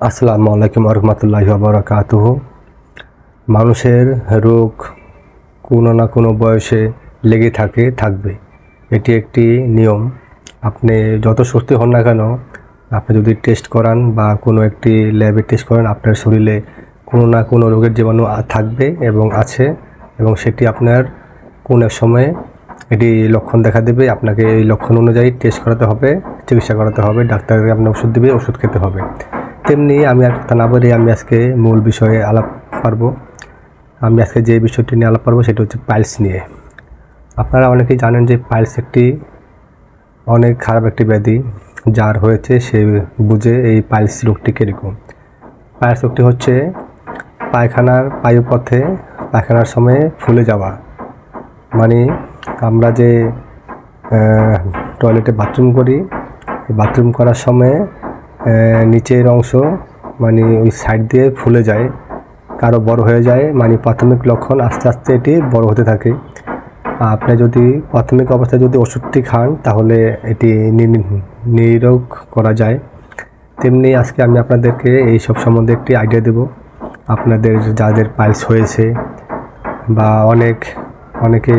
আসসালামু আলাইকুম রহমতুল্লাহি বারাকাতুহ মানুষের রোগ কোনো না কোনো বয়সে লেগে থাকে, থাকবে। এটি একটি নিয়ম। আপনি যত সুস্থ হন না কেন, আপনি যদি টেস্ট করান বা কোনো একটি ল্যাবে টেস্ট করেন, আপনার শরীরে কোনো না কোনো রোগের জীবাণু থাকবে এবং আছে এবং সেটি আপনার কোন এক সময়ে এটি লক্ষণ দেখা দেবে। আপনাকে এই লক্ষণ অনুযায়ী টেস্ট করাতে হবে, চিকিৎসা করাতে হবে, ডাক্তারকে আপনার ওষুধ দেবে, ওষুধ খেতে হবে। তেমনি আমি আর কথা না বলে আমি আজকে মূল বিষয়ে আলাপ পারব আমি আজকে যে বিষয়টি নিয়ে আলাপ পারব সেটা হচ্ছে পাইলস নিয়ে। আপনারা অনেকেই জানেন যে পাইলস একটি অনেক খারাপ একটি ব্যাধি যার হয়েছে সে বুঝে এই পাইলস রোগটি কীরকম। পাইলস রোগটি হচ্ছে পায়খানার পায়ুপথে পায়খানার সময়ে ফুলে যাওয়া। মানে আমরা যে টয়লেটে বাথরুম করি বাথরুম করার সময় নিচের অংশ মানে ওই সাইড দিয়ে ফুলে যায়, কারও বড় হয়ে যায় মানে প্রাথমিক লক্ষণ আস্তে আস্তে এটি বড় হতে থাকে। আপনি যদি প্রাথমিক অবস্থায় যদি ওষুধটি খান, তাহলে এটি নিরোগ করা যায়। তেমনি আজকে আমি আপনাদেরকে এই সব সম্বন্ধে একটি আইডিয়া দেব। আপনাদের যাদের পাইলস হয়েছে বা অনেক, অনেকে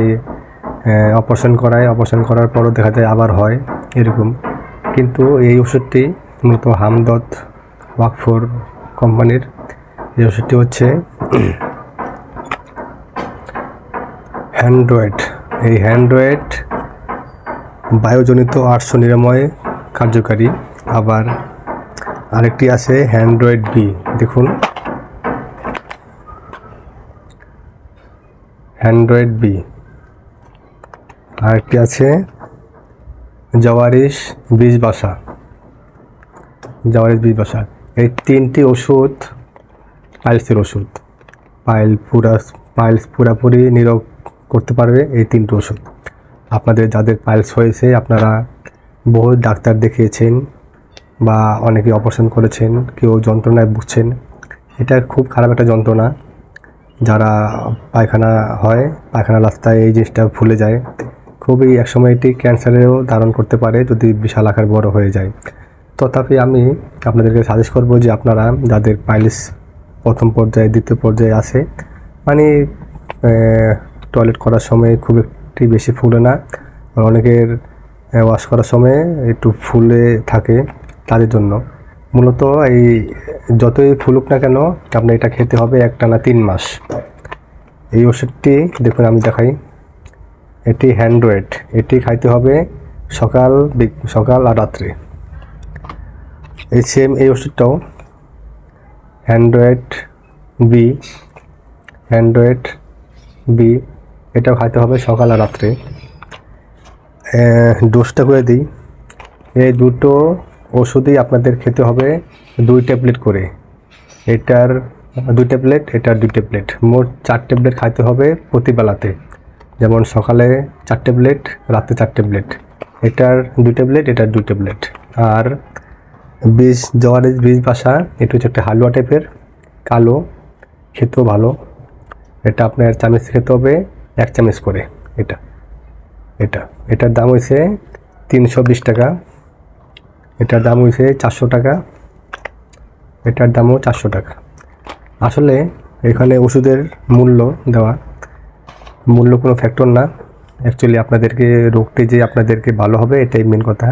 অপারেশন করায় অপারেশন করার পরও দেখা যায় আবার হয়, এরকম। কিন্তু এই ওষুধটি মূলত হামদত ওয়াকফোর কোম্পানির এই ওষুধটি হচ্ছে হ্যান্ড্রয়েড এই হ্যান্ড্রয়েড বায়ুজনিত আটশো নিরাময় কার্যকারী। আবার আরেকটি আছে হ্যান্ড্রয়েড বি। দেখুন। Android B. আরেকটি আছে জওয়ারিশ বীজ বাসা জওয়ারিশ বীজ বাসা এই তিনটি ওষুধ, পাইলসের ওষুধ। পাইল পুরা, পাইলস পুরাপুরি নিরোগ করতে পারবে এই তিনটি ওষুধ। আপনাদের যাদের পাইলস হয়েছে, আপনারা বহু ডাক্তার দেখিয়েছেন বা অনেকে অপারেশন করেছেন, কেউ যন্ত্রণায় বুঝছেন এটা খুব খারাপ একটা যন্ত্রণা। যারা পায়খানা হয়, পায়খানা রাস্তায় এই জিনিসটা ফুলে যায়, খুবই একসময় এটি ক্যান্সারেও ধারণ করতে পারে যদি বিশাল আকার বড় হয়ে যায়। তথাপি আমি আপনাদেরকে সাজেস্ট করব যে আপনারা যাদের পাইলিস প্রথম পর্যায়ে, দ্বিতীয় পর্যায়ে আছে মানে টয়লেট করার সময় খুব একটি বেশি ফুলে না। অনেকের ওয়াশ করার সময় একটু ফুলে থাকে তাদের জন্য। মূলত এই যতই ফুলুক না কেন, আপনার এটা খেতে হবে একটানা তিন মাস। এই ওষুধটি দেখুন, আমি দেখাই। এটি হ্যান্ড্রয়েড এটি খাইতে হবে সকাল সকাল আর রাত্রে। এই সেম এই ওষুধটাও অ্যান্ড্রয়েড বি অ্যান্ড্রয়েড বি এটাও খাইতে হবে সকাল আর রাত্রে। ডোজটা করে দিই। এই দুটো ওষুধই আপনাদের খেতে হবে দুই ট্যাবলেট করে। এটার দুই ট্যাবলেট এটার দুই ট্যাবলেট মোট চার ট্যাবলেট খাইতে হবে প্রতিবেলাতে। যেমন সকালে চার ট্যাবলেট রাতে চার ট্যাবলেট এটার দুই ট্যাবলেট এটার দুই ট্যাবলেট আর বীজ জওয়ারের বীজ বাসা, এটা হচ্ছে একটা হালুয়া টাইপের কালো, খেতেও ভালো। এটা আপনার চামচ খেতে হবে, এক চামচ করে, এটা এটা। এটার দাম হয়েছে তিনশো বিশ টাকা। এটার দাম হয়েছে চারশো টাকা। এটার দামও চারশো টাকা। আসলে এখানে ওষুধের মূল্য দেওয়া, মূল্য কোনো ফ্যাক্টর না। অ্যাকচুয়ালি আপনাদেরকে রোগটি যে আপনাদেরকে ভালো হবে, এটাই মেন কথা।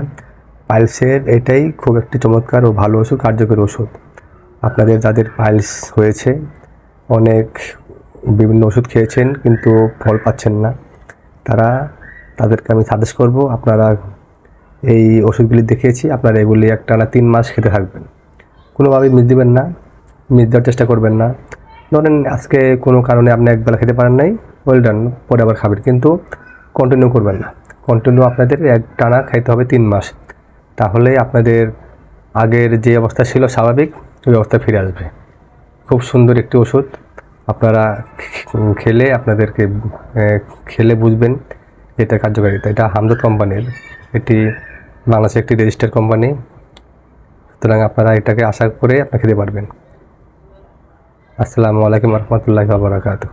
পাইলসের এটাই খুব একটি চমৎকার ও ভালো ওষুধ, কার্যকরী ওষুধ। আপনাদের যাদের পাইলস হয়েছে, অনেক বিভিন্ন ওষুধ খেয়েছেন কিন্তু ফল পাচ্ছেন না, তারা তাদেরকে আমি সাজেস্ট করব আপনারা এই ওষুধগুলি দেখিয়েছি, আপনারা এগুলি একটানা তিন মাস খেতে থাকবেন। কোনোভাবেই মিস দেবেন না, মিস দেওয়ার চেষ্টা করবেন না। ধরেন আজকে কোনো কারণে আপনি একবেলা খেতে পারেন নাই ওয়েল ডান পরে আবার খাবেন। কিন্তু কন্টিনিউ করবেন না। কন্টিনিউ আপনাদের এক টানা খাইতে হবে তিন মাস। তাহলে আপনাদের আগের যে অবস্থা ছিল স্বাভাবিক, ওই অবস্থা ফিরে আসবে। খুব সুন্দর একটি ওষুধ। আপনারা খেলে আপনাদেরকে খেলে বুঝবেন এটা কার্যকারিতা। এটা হামদত কোম্পানির। এটি বাংলাদেশের একটি রেজিস্টার কোম্পানি। সুতরাং আপনারা এটাকে আশা করে আপনারা খেতে পারবেন। আসসালামু আলাইকুম রহমতুল্লাহি বাবরাকাতু